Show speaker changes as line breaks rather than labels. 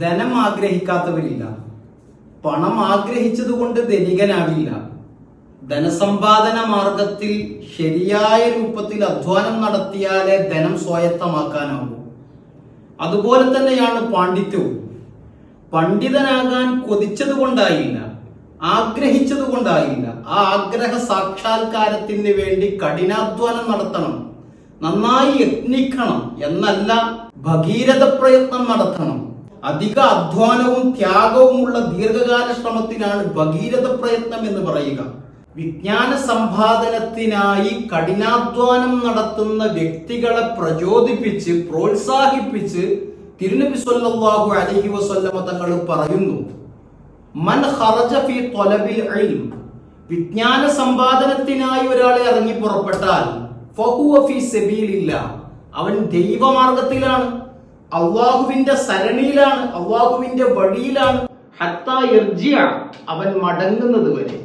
ധനം ആഗ്രഹിക്കാത്തവരില്ല. പണം ആഗ്രഹിച്ചതുകൊണ്ട് ധനികനാവില്ല. ധനസമ്പാദന മാർഗത്തിൽ ശരിയായ രൂപത്തിൽ അധ്വാനം നടത്തിയാലേ ധനം സ്വായത്തമാക്കാനാവൂ. അതുപോലെ തന്നെയാണ് പാണ്ഡിത്യവും. പണ്ഡിതനാകാൻ കൊതിച്ചത് കൊണ്ടായില്ല ആഗ്രഹിച്ചത് കൊണ്ടായില്ല ആ ആഗ്രഹ സാക്ഷാത്കാരത്തിന് വേണ്ടി കഠിനാധ്വാനം നടത്തണം. നന്നായി യത്നിക്കണം എന്നല്ല ഭഗീരഥ പ്രയത്നം നടത്തണം. അധിക അധ്വാനവും ത്യാഗവുമുള്ള ദീർഘകാല ശ്രമത്തിനാണ് ഭഗീരഥ പ്രയത്നം എന്ന് പറയുക. വിജ്ഞാന സമ്പാദനത്തിനായി കഠിനാധ്വാനം നടത്തുന്ന വ്യക്തികളെ പ്രചോദിപ്പിച്ച് പ്രോത്സാഹിപ്പിച്ച് തിരുനബി സല്ലല്ലാഹു അലൈഹി വസല്ലമ തങ്ങൾ പറയുന്നു മൻ ഖറജ ഫീ ത്വലബിൽ വിജ്ഞാന സമ്പാദനത്തിനായി ഒരാൾ ഇറങ്ങി പുറപ്പെട്ടാൽ ഫഹുവ ഫീ സബീലില്ല അവൻ ദൈവമാർഗത്തിലാണ്. അള്ളാഹുവിന്റെ സരണിയിലാണ് അള്ളാഹുവിന്റെ വഴിയിലാണ്. ഹത്താ അവൻ മടങ്ങുന്നത് വരെ.